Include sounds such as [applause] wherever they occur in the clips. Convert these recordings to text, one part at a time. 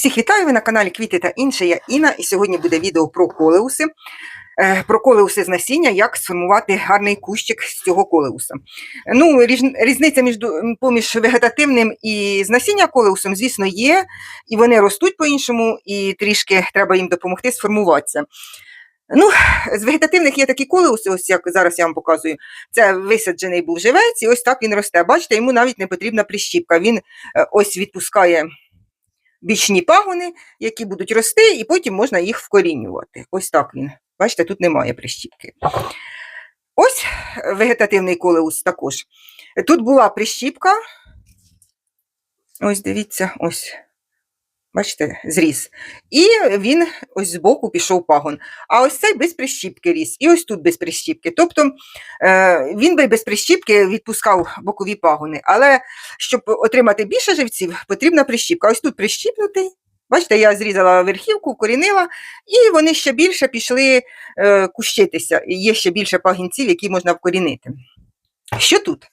Всіх вітаю ви на каналі Квіти та інше. Я Інна, і сьогодні буде відео про колеуси. Е, Про колеуси з насіння, як сформувати гарний кущик з цього колеуса. Ну, різниця між, поміж вегетативним і з насіння колеусом, звісно, є, і вони ростуть по-іншому, і трішки треба їм допомогти сформуватися. Ну, з вегетативних є такі колеуси, ось як зараз я вам показую. Це висаджений був живець, і ось так він росте. Бачите, йому навіть не потрібна прищіпка. Він е, ось відпускає бічні пагони, які будуть рости, і потім можна їх вкорінювати. Ось так він. Бачите, тут немає прищіпки. Ось вегетативний колеус також. Тут була прищіпка. Ось дивіться, ось. Бачите, зріс. І він ось збоку пішов пагон. А ось цей без прищіпки ріс. І ось тут без прищіпки. Тобто е, він би без прищіпки відпускав бокові пагони. Але щоб отримати більше живців, потрібна прищіпка. Ось тут прищіпнутий. Бачите, я зрізала верхівку, корінила, і вони ще більше пішли е, кущитися. Є ще більше пагінців, які можна вкорінити. Що тут?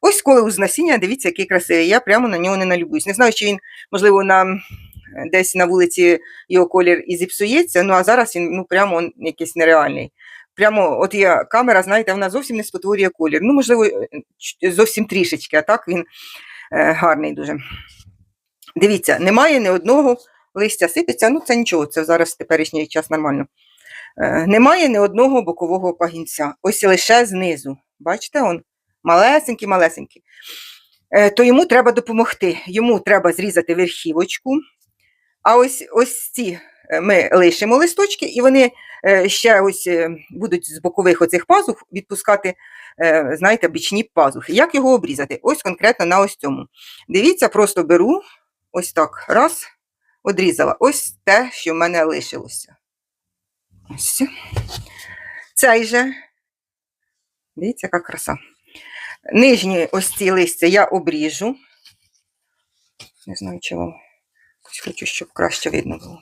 Ось коли з насіння, дивіться, який красивий. Я прямо на нього не налюбуюсь. Не знаю, чи він, можливо, на, десь на вулиці його колір і зіпсується, ну а зараз він ну, прямо он якийсь нереальний. Прямо, от є камера, знаєте, вона зовсім не спотворює колір. Ну, можливо, е, зовсім трішечки, а так він е, гарний дуже. Дивіться, немає ні одного листя сипеться, ну це нічого, це зараз теперішній час нормально. Е, немає ні одного бокового пагінця. Ось лише знизу. Бачите, он малесенький, малесенький. Е, то йому треба допомогти. Йому треба зрізати верхівочку. А ось ось ці е, ми лишимо листочки, і вони е, ще ось е, будуть з бокових оцих пазух відпускати, знаєте, бічні пазухи. Як його обрізати? Ось конкретно на ось цьому. Дивіться, просто беру ось так, раз, одрізала. Ось те, що в мене лишилося. Ось. Цей же. Дивіться, яка краса. Нижні ось ці листя я обріжу. Не знаю, чи вам хочу, щоб краще видно було.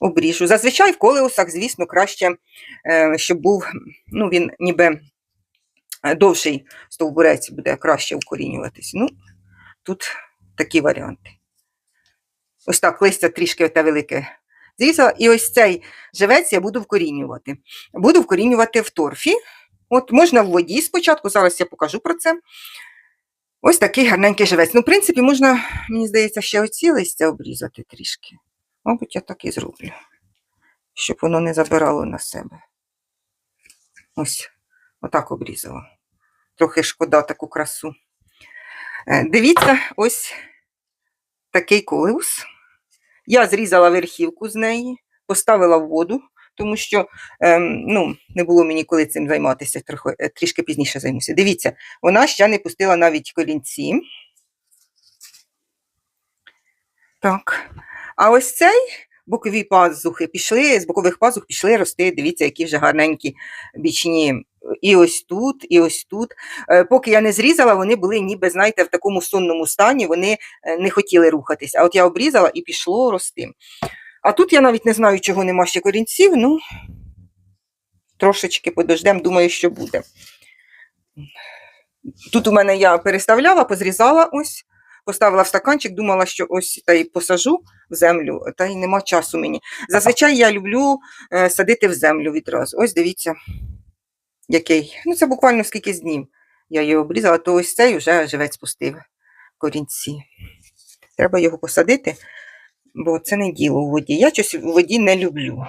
Обріжу. Зазвичай в колеусах, звісно, краще, е, щоб був, ну, він ніби е, довший стовбурець буде краще укорінюватись. Ну, тут такі варіанти. Ось так, листя трішки оте велике зрізала. І ось цей живець я буду вкорінювати. Буду вкорінювати в торфі. От можна в воді спочатку, зараз я покажу про це. Ось такий гарненький живець. Ну, в принципі, можна, мені здається, ще оці листя обрізати трішки. Мабуть, я так і зроблю, щоб воно не забирало на себе. Ось, отак обрізала. Трохи шкода таку красу. Е, Дивіться, ось такий колеус. Я зрізала верхівку з неї, поставила в воду, тому що ем, ну, не було мені коли цим займатися, трохи, е, трішки пізніше займуся. Дивіться, вона ще не пустила навіть корінці. Так. А ось цей бокові пазухи пішли, з бокових пазух пішли рости. Дивіться, які вже гарненькі бічні. І ось тут, і ось тут. Е, Поки я не зрізала, вони були ніби, знаєте, в такому сонному стані, вони е, не хотіли рухатися. А от я обрізала і пішло рости. А тут я навіть не знаю, чого нема ще корінців, ну трошечки подождем, думаю, що буде. Тут у мене я переставляла, позрізала ось, поставила в стаканчик, думала, що ось та й посажу в землю, та й нема часу мені. Зазвичай я люблю е, садити в землю відразу. Ось дивіться, який. Ну, це буквально скільки з днів я його обрізала, то ось цей вже живець пустив корінці. Треба його посадити, бо це не діло у воді. Я щось у воді не люблю.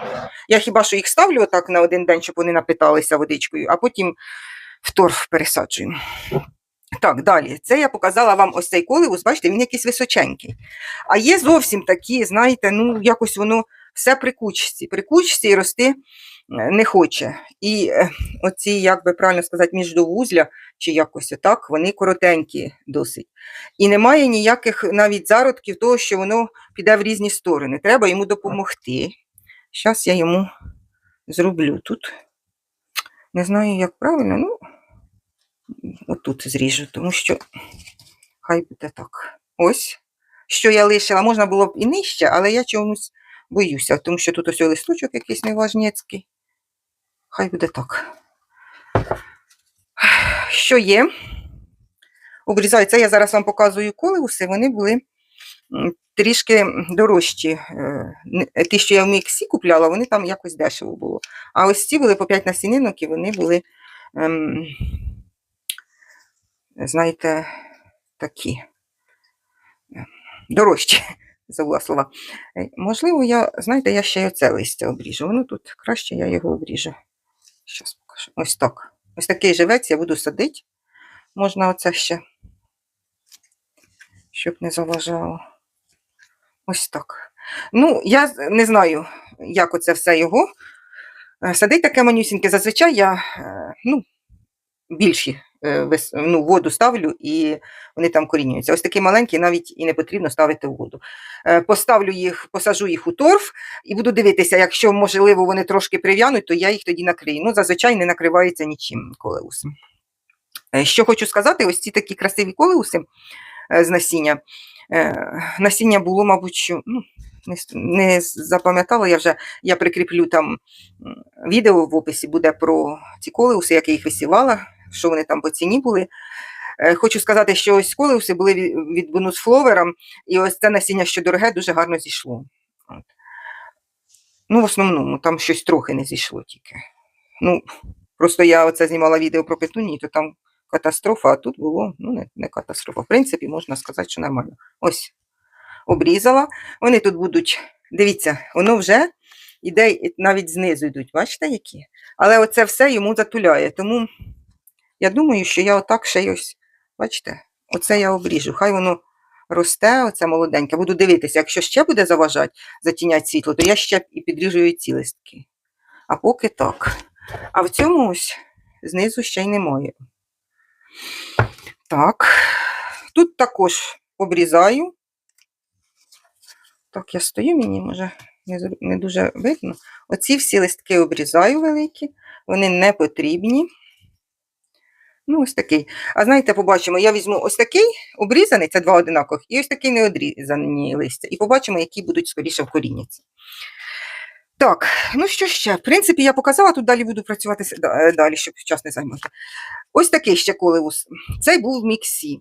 Я хіба що їх ставлю отак на один день, щоб вони напиталися водичкою, а потім в торф пересаджую. Так, далі. Це я показала вам ось цей колеус, бачите, він якийсь височенький. А є зовсім такі, знаєте, ну якось воно все при кучці. При кучці і рости не хоче. І е, оці, як би правильно сказати, міждовузля, чи якось отак, вони коротенькі досить. І немає ніяких навіть зародків того, що воно піде в різні сторони. Треба йому допомогти. Зараз я йому зроблю тут. Не знаю, як правильно, ну, отут зріжу, тому що хай буде так. Ось, що я лишила. Можна було б і нижче, але я чомусь боюся, тому що тут ось листочок якийсь неважнецький. Хай буде так. Що є? Обрізаю, я зараз вам показую колеуси, вони були трішки дорожчі. Е, Ті, що я в Міксі купляла, вони там якось дешево було. А ось ці були по 5 насінинок, і вони були, ем, знаєте, такі е, дорожчі, [laughs] забула слова. Е, Можливо, я, знаєте, я ще й оце листя обріжу. Воно тут краще я його обріжу. Щас покажу. Ось так. Ось такий живець я буду садити. Можна оце ще, щоб не заважало. Ось так. Ну, я не знаю, як оце все його. Е, Садить таке манюсіньке. Зазвичай я е, ну, більші ну, воду ставлю і вони там корінюються. Ось такі маленькі навіть і не потрібно ставити воду. Е, Поставлю їх, посажу їх у торф і буду дивитися, якщо, можливо, вони трошки прив'януть, то я їх тоді накрию. Ну, зазвичай не накриваються нічим колеусом. Е, Що хочу сказати, ось ці такі красиві колеуси е, з насіння. Е, Насіння було, мабуть, що ну, не, не запам'ятала, я вже я прикріплю там відео в описі буде про ці колеуси, як я їх висівала, що вони там по ціні були. Е, Хочу сказати, що ось колеуси були від, бонусфловера, і ось це насіння, що дороге, дуже гарно зійшло. Ну, в основному, там щось трохи не зійшло тільки. Ну, просто я оце знімала відео про петунії, то там катастрофа, а тут було ну, не, не катастрофа. В принципі, можна сказати, що нормально. Ось, обрізала. Вони тут будуть, дивіться, воно вже іде навіть знизу йдуть, бачите, які? Але оце все йому затуляє. Тому я думаю, що я отак ще й ось, бачите, оце я обріжу. Хай воно росте, оце молоденьке. Буду дивитися, якщо ще буде заважати, затіняти світло, то я ще і підріжу і ці листки. А поки так. А в цьому ось знизу ще й немає. Так, тут також обрізаю. Так, я стою, мені може не дуже видно. Оці всі листки обрізаю великі, вони не потрібні. Ну, ось такий. А знаєте, побачимо, я візьму ось такий обрізаний, це два одинакових, і ось такий неодрізані листя. І побачимо, які будуть скоріше в вкоріняться. Так, ну що ще? В принципі, я показала, тут далі буду працювати е, далі, щоб час не займати. Ось такий ще колеус. Цей був в міксі.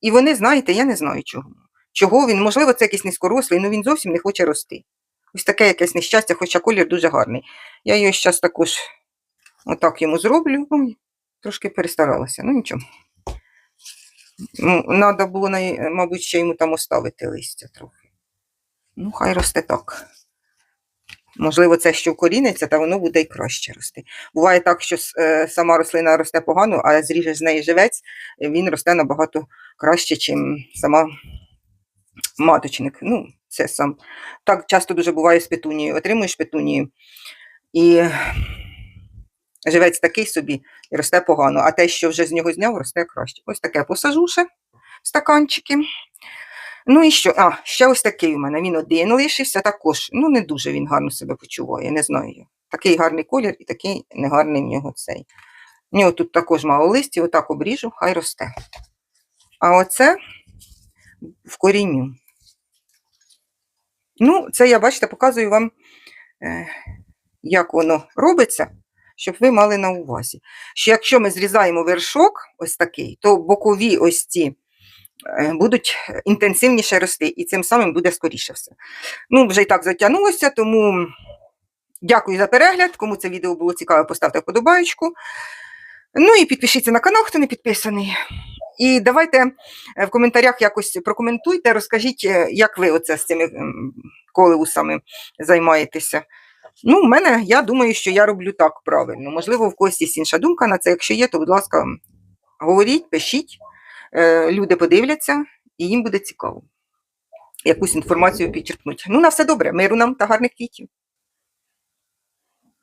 І вони, знаєте, я не знаю чого. Чого він, можливо, це якийсь низькорослий, але він зовсім не хоче рости. Ось таке якесь нещастя, хоча колір дуже гарний. Я його зараз також отак йому зроблю. Трошки перестаралася, ну нічого. Ну, Надо було, мабуть, ще йому там оставити листя трохи. Ну, хай росте так. Можливо, це що вкоріниться, та воно буде й краще рости. Буває так, що е, сама рослина росте погано, а зріжеш з неї живець, він росте набагато краще, ніж сама маточник. Ну, це сам. Так часто дуже буває з петунією. Отримуєш петунію, і живець такий собі і росте погано, а те, що вже з нього зняв, росте краще. Ось таке посажу ще стаканчики. Ну і що? А, ще ось такий у мене. Він один лишився також. Ну, не дуже він гарно себе почуває, не знаю. Такий гарний колір і такий негарний в нього цей. В нього тут також мало листів, отак обріжу, хай росте. А оце в корінню. Ну, це я, бачите, показую вам, е, як воно робиться, щоб ви мали на увазі. Що якщо ми зрізаємо вершок, ось такий, то бокові ось ці е, будуть інтенсивніше рости, і цим самим буде скоріше все. Ну, вже і так затягнулося, тому дякую за перегляд. Кому це відео було цікаво, поставте вподобаєчку. Ну і підпишіться на канал, хто не підписаний. І давайте е, в коментарях якось прокоментуйте, розкажіть, е, як ви оце з цими колеусами займаєтеся. Ну, в мене, я думаю, що я роблю так правильно. Можливо, в когось є інша думка на це. Якщо є, то, будь ласка, говоріть, пишіть. Е, Люди подивляться, і їм буде цікаво якусь інформацію підчеркнути. Ну, на все добре, миру нам та гарних квітів.